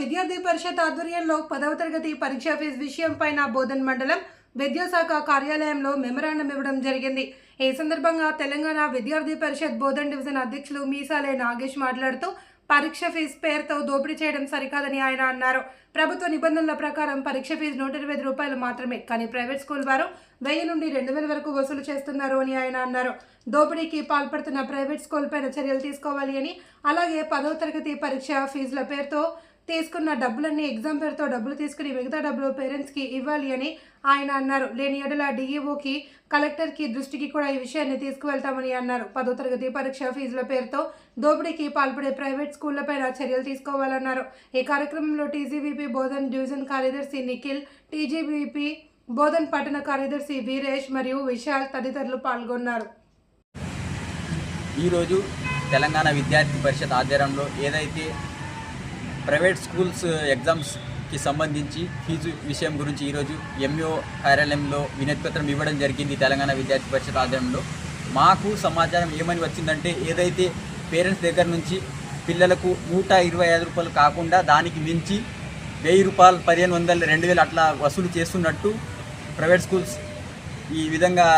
విద్యార్థి పరిషత్ ఆధ్వర్యంలో పదవ తరగతి పరీక్షా ఫీజు విషయం పైన బోధన్ మండలం విద్యాశాఖ కార్యాలయంలో మెమరాండం ఇవ్వడం జరిగింది. ఈ సందర్భంగా తెలంగాణ విద్యార్థి పరిషత్ బోధన్ డివిజన్ అధ్యక్షులు మీసాలే నాగేష్ మాట్లాడుతూ పరీక్ష ఫీజు పేరుతో దోపిడీ చేయడం సరికాదని ఆయన అన్నారు. ప్రభుత్వ నిబంధనల ప్రకారం పరీక్ష ఫీజు నూట ఇరవై రూపాయలు మాత్రమే కానీ ప్రైవేట్ స్కూల్ వారు వెయ్యి నుండి రెండు వేల వరకు వసూలు చేస్తున్నారు అని ఆయన అన్నారు. దోపిడీకి పాల్పడుతున్న ప్రైవేట్ స్కూల్ పైన చర్యలు తీసుకోవాలి అని అలాగే పదవ తరగతి పరీక్ష ఫీజుల పేరుతో తీసుకున్న డబ్బులన్నీ ఎగ్జామ్ పేరుతో డబ్బులు తీసుకుని మిగతా డబ్బులు పేరెంట్స్కి ఇవ్వాలి అని ఆయన అన్నారు. లేని ఎడల డిఈఓకి కలెక్టర్కి దృష్టికి కూడా ఈ విషయాన్ని తీసుకువెళ్తామని అన్నారు. పదో తరగతి పరీక్ష ఫీజుల పేరుతో దోపిడీకి పాల్పడే ప్రైవేట్ స్కూళ్ళపైన చర్యలు తీసుకోవాలన్నారు. ఈ కార్యక్రమంలో టీజీవీపీ బోధన్ డివిజన్ కార్యదర్శి నిఖిల్ టీజీవీపీ బోధన్ పట్టణ కార్యదర్శి వీరేష్ మరియు విశాల్ తదితరులు పాల్గొన్నారు. ఈరోజు తెలంగాణ విద్యార్థి పరిషత్ ఆధ్వర్యంలో ఏదైతే ప్రైవేట్ స్కూల్స్ uh, ఎగ్జామ్స్కి సంబంధించి ఫీజు విషయం గురించి ఈరోజు ఎంఈఓ కార్యాలయంలో వినతిపత్రం ఇవ్వడం జరిగింది తెలంగాణ విద్యార్థి పరిషత్ ఆధ్వర్యంలో. మాకు సమాచారం ఏమని వచ్చిందంటే ఏదైతే పేరెంట్స్ దగ్గర నుంచి పిల్లలకు నూట ఇరవై ఐదు రూపాయలు కాకుండా దానికి మించి వెయ్యి రూపాయలు పదిహేను వందలు రెండు వేలు అట్లా వసూలు చేస్తున్నట్టు ప్రైవేట్ స్కూల్స్ ఈ విధంగా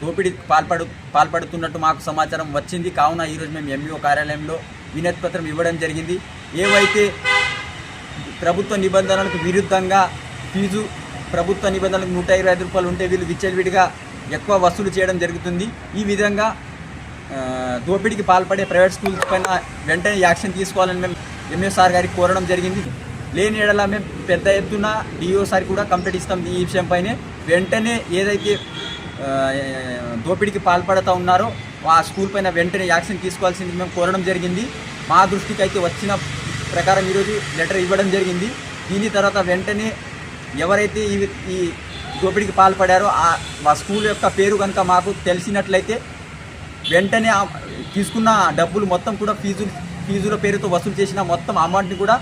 దోపిడీ పాల్పడు పాల్పడుతున్నట్టు మాకు సమాచారం వచ్చింది. కావున ఈరోజు మేము ఎంఈఓ కార్యాలయంలో వినతిపత్రం ఇవ్వడం జరిగింది. ఏవైతే ప్రభుత్వ నిబంధనలకు విరుద్ధంగా ఫీజు ప్రభుత్వ నిబంధనలకు నూట ఇరవై ఐదు రూపాయలు ఉంటే వీళ్ళు విచ్చలవిడిగా ఎక్కువ వసూలు చేయడం జరుగుతుంది. ఈ విధంగా దోపిడీకి పాల్పడే ప్రైవేట్ స్కూల్స్ పైన వెంటనే యాక్షన్ తీసుకోవాలని మేము ఎంఏ సార్ గారికి కోరడం జరిగింది. లేని ఎడల మేము పెద్ద ఎత్తున డిఓ సార్ కూడా కంప్లీట్ ఇస్తాం ఈ విషయంపైనే వెంటనే ఏదైతే దోపిడీకి పాల్పడతా ఉన్నారో ఆ స్కూల్ పైన వెంటనే యాక్షన్ తీసుకోవాల్సింది మేము కోరడం జరిగింది. మా దృష్టికి అయితే వచ్చిన ప్రకారం ఈరోజు లెటర్ ఇవ్వడం జరిగింది. దీని తర్వాత వెంటనే ఎవరైతే ఈ ఈ దోపిడీకి పాల్పడారో ఆ స్కూల్ యొక్క పేరు కనుక మాకు తెలిసినట్లయితే వెంటనే తీసుకున్న డబ్బులు మొత్తం కూడా ఫీజులు ఫీజుల పేరుతో వసూలు చేసిన మొత్తం అమౌంట్ని కూడా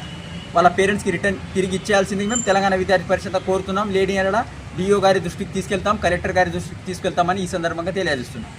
వాళ్ళ పేరెంట్స్కి రిటర్న్ తిరిగి ఇచ్చేయాల్సింది. మేము తెలంగాణ విద్యార్థి పరిషత్ కోరుతున్నాం. లేడీ అనడా డిఓ గారి దృష్టికి తీసుకెళ్తాం. కలెక్టర్ గారి దృష్టికి తీసుకెళ్తామని ఈ సందర్భంగా తెలియజేస్తున్నాం.